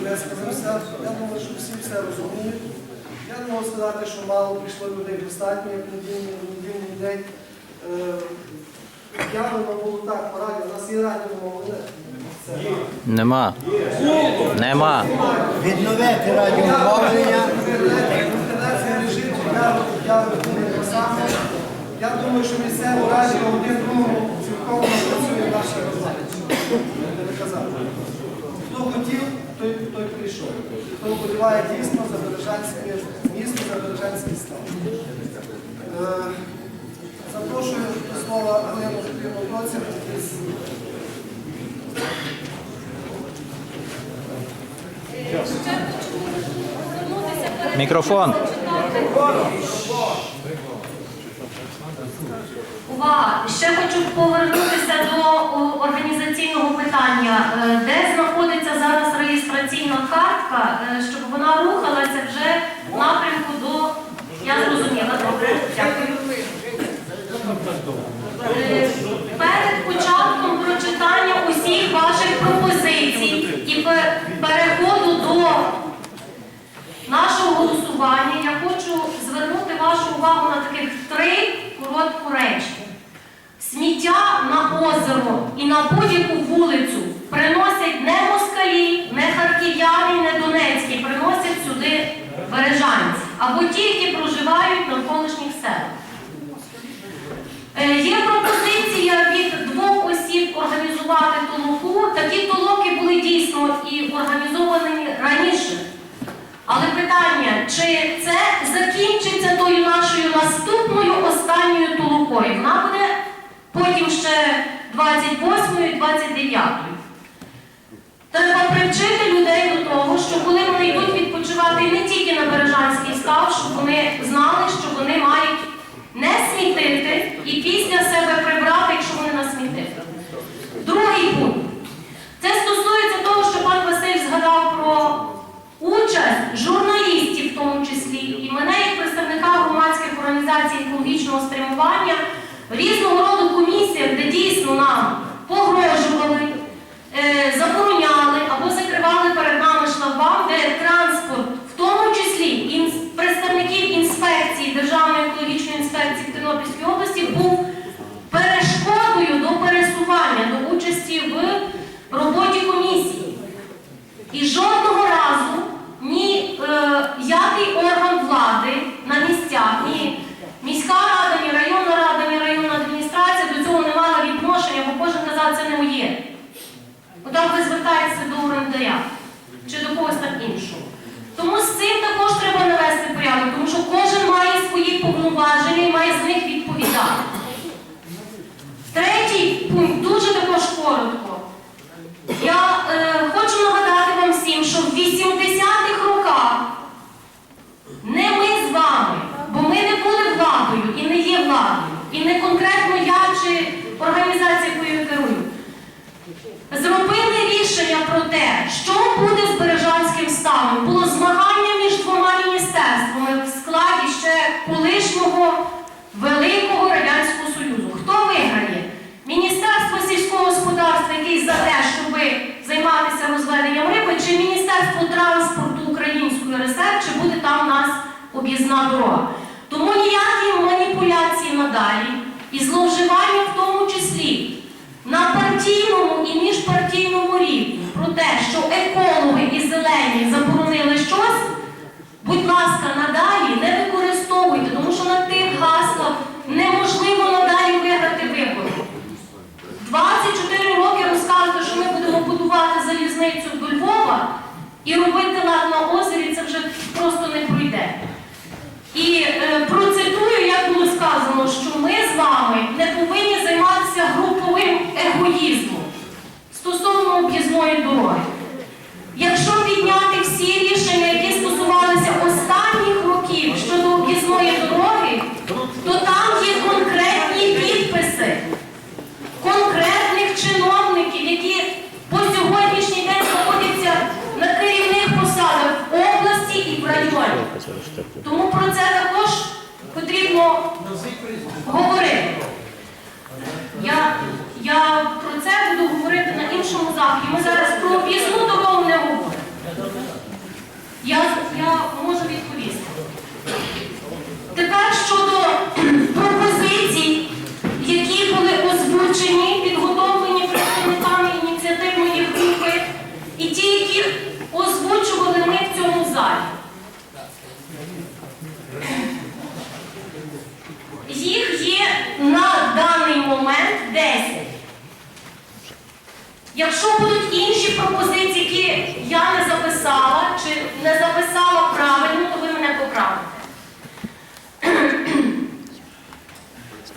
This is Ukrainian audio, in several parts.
Я думаю, що всі все розуміють. Я не можу сказати, що мало прийшло людей достатньо, як недільний, недільний день. Е, Явлено було так по радіо, у нас є радіо мовлене. Нема. Нема. Відновити радіомовлення. Я, думаю, що місцеве радіо один другому цілком працює не казав. Хто хотів, той, той прийшов. Хто вболіває дійсно за Бережанське місто, за Бережанський стан. Е, Запрошую до слова Галину Доців із Мікрофон. Увага! Ще хочу повернутися до о, організаційного питання. Е, Де реєстраційна картка, е, щоб вона рухалася вже в напрямку до. Я зрозуміла, добре, дякую. Е, Перед початком прочитання усіх ваших пропозицій і переходу до нашого голосування я хочу звернути вашу увагу на таких три коротку речі. Сміття на озеро і на будь-яку вулицю приносять не харків'яни, не донецькі, приносять сюди бережанці або ті, які проживають в навколишніх селах. Е, Є пропозиція від двох осіб організувати толоку. Такі толоки були дійсно і організовані раніше. Але питання, чи це закінчиться тою нашою наступною останньою толокою? Вона буде потім ще 28-ю, 29-ю. Треба привчити людей до того, що коли вони йдуть відпочивати не тільки на Бережанський став, щоб вони знали, що вони мають не смітити і після себе прибрати, якщо вони насмітили. Другий пункт. Це стосується того, що пан Василь згадав про участь журналістів в тому числі, і мене як представника громадських організацій екологічного спрямування в різного роду комісіях, де дійсно нам погрожували, е, забороняли або закривали перед нами шлагбаум, де транспорт, в тому числі інс- представників Державної екологічної інспекції в Тернопільській області, був перешкодою до пересування, до участі в роботі комісії. І жодного разу ні е, орган влади на місцях, ні міська рада, ні районна рада, ні районна адміністрація до цього не мала відношення, бо кожен казав, це не моє. Отак ви звертаєтеся до орендаря чи до когось там іншого. Тому з цим також треба навести порядок, тому що кожен має свої повноваження і має з них відповідати. Третій пункт дуже також коротко. Я е, хочу нагадати вам всім, що в 80-х роках не ми з вами, бо ми не були владою і не є владою, і не конкретно я чи організація, якою я керую. Зробили рішення про те, що буде з Бережанським станом. Було змагання між двома міністерствами в складі ще колишнього Великого Радянського Союзу. Хто виграє? Міністерство сільського господарства, який за те, щоб займатися розведенням риби, чи Міністерство транспорту Української РСР, чи буде там у нас об'їзна дорога. Тому ніякі маніпуляції надалі і зловживання в тому числі на партійному і міжпартійному про те, що екологи і зелені заборонили щось, будь ласка, надалі не використовуйте, тому що на тих гаслах неможливо надалі виграти вибори. 24 роки розказувати, що ми будемо будувати залізницю до Львова і робити лад на озері, це вже просто не пройде. І е, процитую, як було сказано, що ми з вами не повинні займатися груповим егоїзмом стосовно об'їзної дороги. Якщо підняти всі рішення, які стосувалися останніх років щодо об'їзної дороги, то там є конкретні підписи конкретних чиновників, які по сьогоднішній день знаходяться на керівних посадах в області і в районі. Тому про це також потрібно говорити. Так, і ми зараз про об'їзну дорогу не говоримо. Я можу відповісти. Тепер щодо пропозицій, які були озвучені, підготовлені представниками ініціативної групи, і ті, які озвучували ми в цьому залі. Їх є на даний момент. Якщо будуть інші пропозиції, які я не записала чи не записала правильно, то ви мене поправите.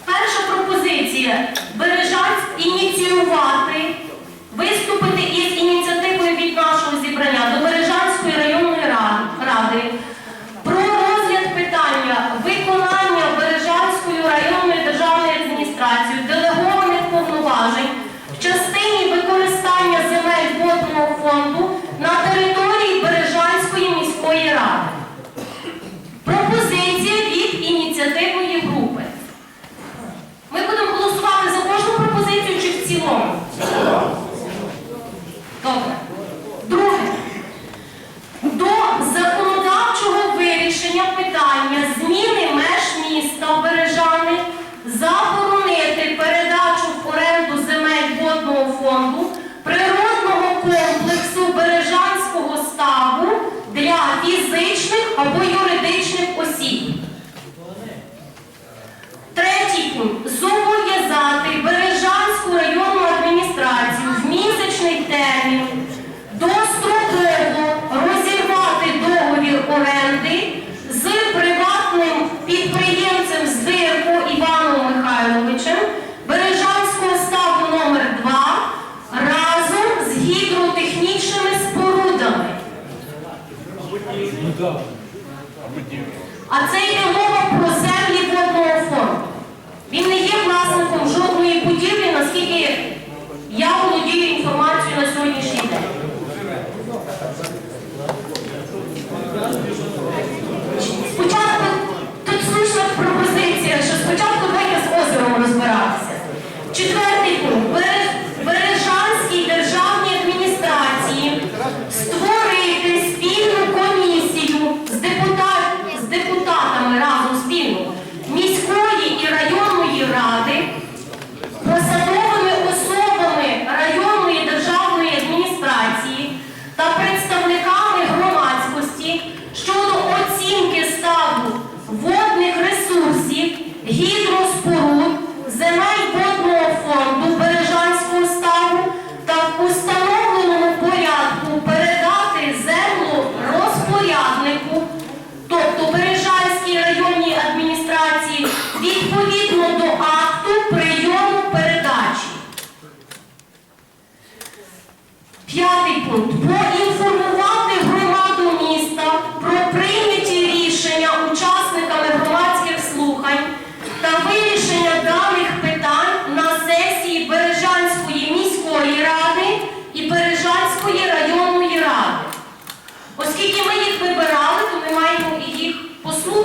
Перша пропозиція бережать ініціювати, виступити із ініціативою від нашого зібрання. фонду, природного комплексу Бережанського ставу для фізичних або юридичних осіб. Третій пункт зобов'язати Бережанського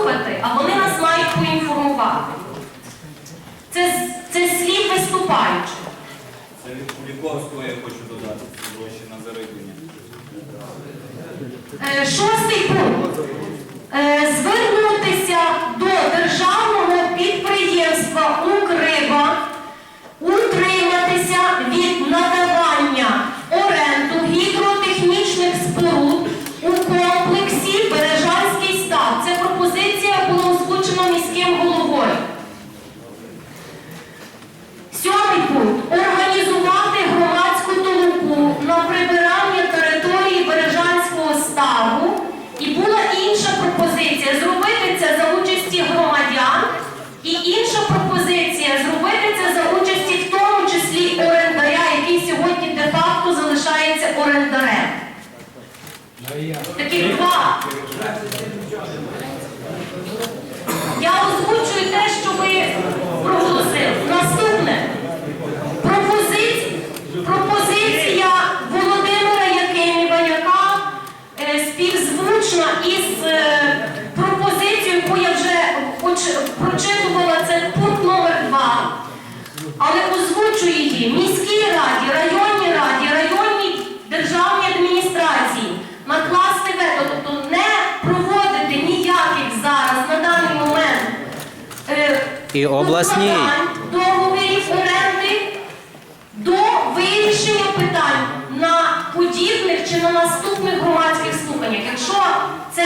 слухати, а вони нас мають поінформувати. Це це слів виступаючих. Це від Куліковського я хочу додати, гроші на зарибіння. Е, шостий пункт. Е, звернутися до державного підприємства Укрива і обласній.